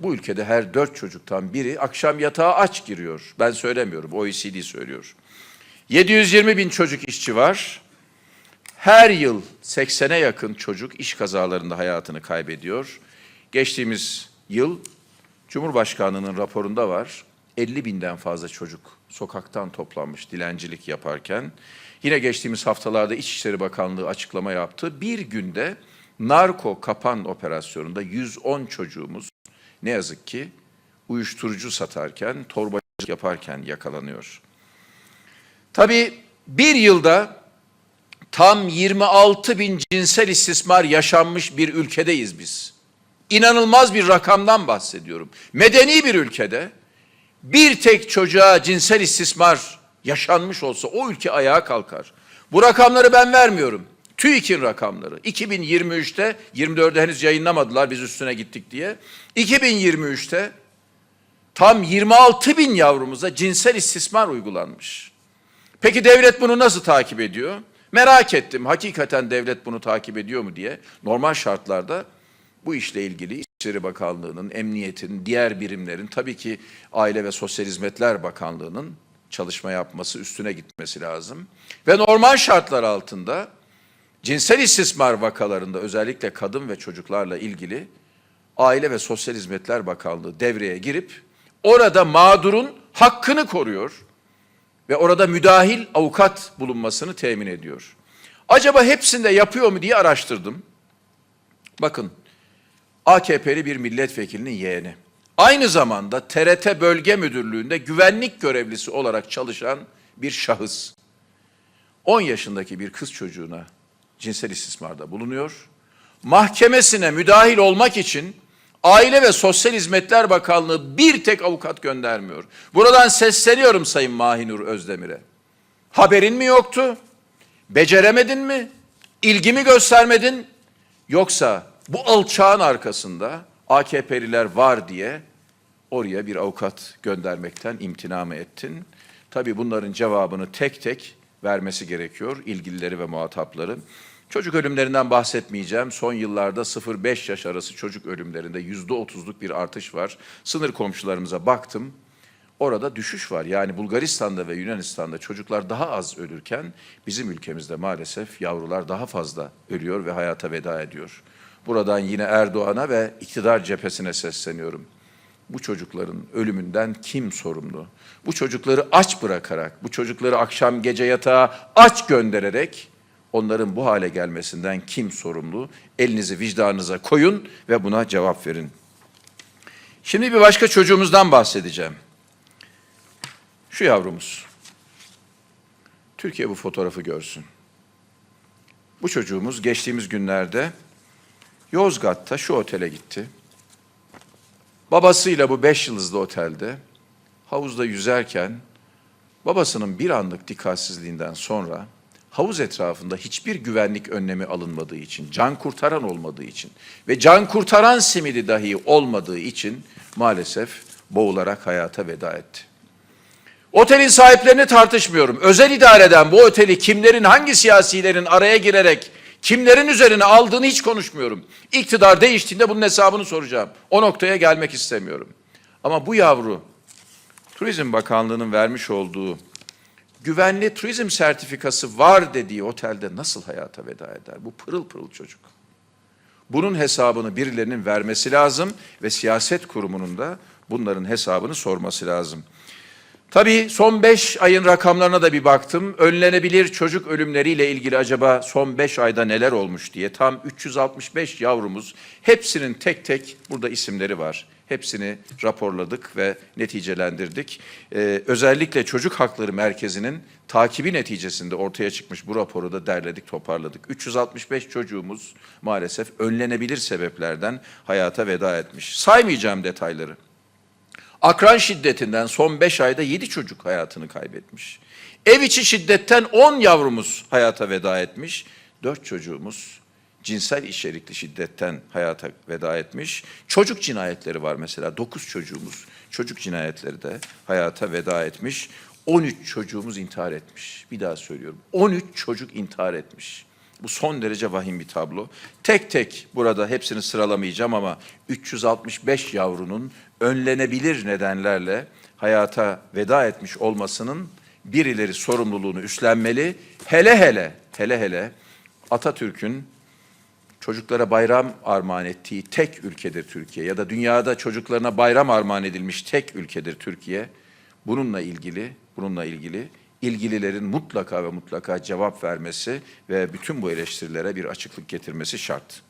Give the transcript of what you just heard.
Bu ülkede her dört çocuktan biri akşam yatağa aç giriyor. Ben söylemiyorum, OECD söylüyor. 720 bin çocuk işçi var. Her yıl 80'e yakın çocuk iş kazalarında hayatını kaybediyor. Geçtiğimiz yıl Cumhurbaşkanlığının raporunda var. 50 binden fazla çocuk sokaktan toplanmış dilencilik yaparken. Yine geçtiğimiz haftalarda İçişleri Bakanlığı açıklama yaptı. Bir günde narko kapan operasyonunda 110 çocuğumuz ne yazık ki uyuşturucu satarken, torbacılık yaparken yakalanıyor. Tabii bir yılda tam 26 bin cinsel istismar yaşanmış bir ülkedeyiz biz. İnanılmaz bir rakamdan bahsediyorum. Medeni bir ülkede bir tek çocuğa cinsel istismar yaşanmış olsa o ülke ayağa kalkar. Bu rakamları ben vermiyorum. TÜİK'in rakamları. 2023'te, 24'de henüz yayınlamadılar biz üstüne gittik diye. 2023'te tam 26 bin yavrumuza cinsel istismar uygulanmış. Peki devlet bunu nasıl takip ediyor? Merak ettim. Hakikaten devlet bunu takip ediyor mu diye. Normal şartlarda bu işle ilgili İçişleri Bakanlığı'nın, emniyetin, diğer birimlerin, tabii ki Aile ve Sosyal Hizmetler Bakanlığı'nın çalışma yapması, üstüne gitmesi lazım. Ve normal şartlar altında cinsel istismar vakalarında özellikle kadın ve çocuklarla ilgili Aile ve Sosyal Hizmetler Bakanlığı devreye girip orada mağdurun hakkını koruyor ve orada müdahil avukat bulunmasını temin ediyor. Acaba hepsinde yapıyor mu diye araştırdım. Bakın AKP'li bir milletvekilinin yeğeni. Aynı zamanda TRT Bölge Müdürlüğü'nde güvenlik görevlisi olarak çalışan bir şahıs. 10 yaşındaki bir kız çocuğuna cinsel istismarda bulunuyor. Mahkemesine müdahil olmak için Aile ve Sosyal Hizmetler Bakanlığı bir tek avukat göndermiyor. Buradan sesleniyorum Sayın Mahinur Özdemir'e. Haberin mi yoktu? Beceremedin mi? İlgi mi göstermedin? Yoksa bu alçağın arkasında AKP'liler var diye oraya bir avukat göndermekten imtina mı ettin? Tabii bunların cevabını tek tek vermesi gerekiyor ilgilileri ve muhatapları. Çocuk ölümlerinden bahsetmeyeceğim. Son yıllarda 0-5 yaş arası çocuk ölümlerinde yüzde otuzluk bir artış var. Sınır komşularımıza baktım. Orada düşüş var. Yani Bulgaristan'da ve Yunanistan'da çocuklar daha az ölürken bizim ülkemizde maalesef yavrular daha fazla ölüyor ve hayata veda ediyor. Buradan yine Erdoğan'a ve iktidar cephesine sesleniyorum. Bu çocukların ölümünden kim sorumlu? Bu çocukları aç bırakarak, bu çocukları akşam gece yatağa aç göndererek onların bu hale gelmesinden kim sorumlu? Elinizi vicdanınıza koyun ve buna cevap verin. Şimdi bir başka çocuğumuzdan bahsedeceğim. Şu yavrumuz. Türkiye bu fotoğrafı görsün. Bu çocuğumuz geçtiğimiz günlerde Yozgat'ta şu otele gitti. Babasıyla bu beş yıldızlı otelde havuzda yüzerken babasının bir anlık dikkatsizliğinden sonra havuz etrafında hiçbir güvenlik önlemi alınmadığı için, can kurtaran olmadığı için ve can kurtaran simidi dahi olmadığı için maalesef boğularak hayata veda etti. Otelin sahiplerini tartışmıyorum. Özel idareden bu oteli kimlerin, hangi siyasilerin araya girerek kimlerin üzerine aldığını hiç konuşmuyorum. İktidar değiştiğinde bunun hesabını soracağım. O noktaya gelmek istemiyorum. Ama bu yavru Turizm Bakanlığı'nın vermiş olduğu güvenli turizm sertifikası var dediği otelde nasıl hayata veda eder? Bu pırıl pırıl çocuk. Bunun hesabını birilerinin vermesi lazım ve siyaset kurumunun da bunların hesabını sorması lazım. Tabii son 5 ayın rakamlarına da bir baktım. Önlenebilir çocuk ölümleriyle ilgili acaba son 5 ayda neler olmuş diye. Tam 365 yavrumuz. Hepsinin tek tek burada isimleri var. Hepsini raporladık ve neticelendirdik. Ee, özellikle Çocuk Hakları Merkezi'nin takibi neticesinde ortaya çıkmış bu raporu da derledik, toparladık. 365 çocuğumuz maalesef önlenebilir sebeplerden hayata veda etmiş. Saymayacağım detayları. Akran şiddetinden son 5 ayda 7 çocuk hayatını kaybetmiş. Ev içi şiddetten 10 yavrumuz hayata veda etmiş. 4 çocuğumuz cinsel içerikli şiddetten hayata veda etmiş. Çocuk cinayetleri var mesela. 9 çocuğumuz çocuk cinayetleri de hayata veda etmiş. 13 çocuğumuz intihar etmiş. Bir daha söylüyorum. 13 çocuk intihar etmiş. Bu son derece vahim bir tablo. Tek tek burada hepsini sıralamayacağım ama 365 yavrunun önlenebilir nedenlerle hayata veda etmiş olmasının birileri sorumluluğunu üstlenmeli. Hele hele, hele hele Atatürk'ün çocuklara bayram armağan ettiği tek ülkedir Türkiye ya da dünyada çocuklarına bayram armağan edilmiş tek ülkedir Türkiye. Bununla ilgili, bununla ilgili ilgililerin mutlaka ve mutlaka cevap vermesi ve bütün bu eleştirilere bir açıklık getirmesi şart.